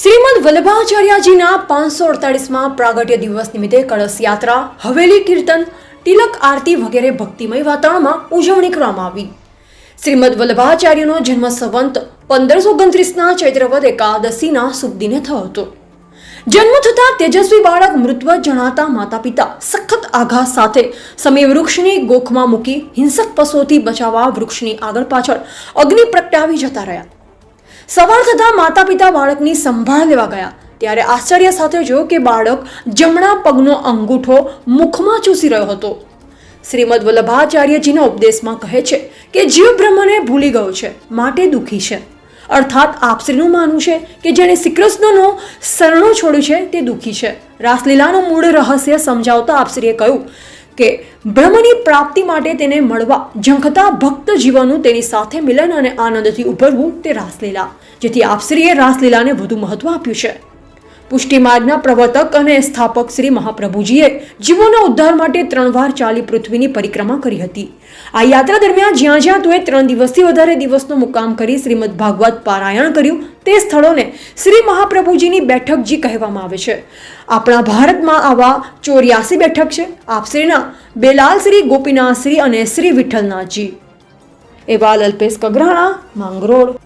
શ્રીમદ વલ્લભાચાર્યજીના પાંચસો અડતાલીસમાં પ્રાગટ્ય દિવસ નિમિત્તે કળશ યાત્રા, હવેલી કીર્તન, તિલક આરતી વગેરે ભક્તિમય વાતાવરણમાં ઉજવણી કરવામાં આવી. શ્રીમદ વલ્લભાચાર્યનો જન્મ સંવંત પંદરસો ઓગણત્રીસના ચૈત્રવદ એકાદશીના શુભ થયો હતો. જન્મ થતાં તેજસ્વી બાળક મૃત્વ જણાતા માતા પિતા સખત આઘાત સાથે સમય વૃક્ષની ગોખમાં મૂકી હિંસક પશુઓથી બચાવવા વૃક્ષની આગળ પાછળ અગ્નિ પ્રગટાવી જતા રહ્યા. સવાર થતાં માતા પિતા બાળકની સંભાળ લેવા ગયા. ત્યારે આશ્ચર્ય સાથે જોયું કે બાળક જમણા પગનો અંગૂઠો મુખમાં ચૂસી રહ્યો હતો. શ્રીમદ વલ્લભાચાર્યજીના ઉપદેશમાં કહે છે કે જીવ બ્રહ્મને ભૂલી ગયો છે, માટે દુઃખી છે. અર્થાત આપશ્રીનું માનવું છે કે જેણે શ્રીકૃષ્ણનો શરણો છોડ્યું છે, તે દુઃખી છે. રાસલીલાનું મૂળ રહસ્ય સમજાવતા આપશ્રીએ કહ્યું કે બ્રહ્મની પ્રાપ્તિ માટે તેને મળવા ઝંખતા ભક્ત જીવનનું તેની સાથે મિલન અને આનંદથી ઉભરવું તે રાસલીલા, જેથી આપશ્રીએ રાસલીલાને વધુ મહત્વ આપ્યું છે. પુષ્ટિ માર્ગના પ્રવર્તક અને સ્થાપક શ્રી મહાપ્રભુજીએ જીવોના ઉદ્ધાર માટે ત્રણ વાર ચાલી પૃથ્વીની પરિક્રમા કરી હતી. આ યાત્રા દરમિયાન જ્યાં જ્યાં તુએ ત્રણ દિવસથી વધારે દિવસનો મુકામ કરી શ્રીમદ ભાગવત પારાયણ કર્યું, તે સ્થળોને શ્રી મહાપ્રભુજીની બેઠકજી કહેવામાં આવે છે. આપણા ભારતમાં આવા ચોર્યાસી બેઠક છે. આપશ્રીના બેલાલ શ્રી, ગોપીનાથ શ્રી અને શ્રી વિઠ્ઠલનાથજી. એવા અલ્પેશ કગરાણા, માંગરોળ.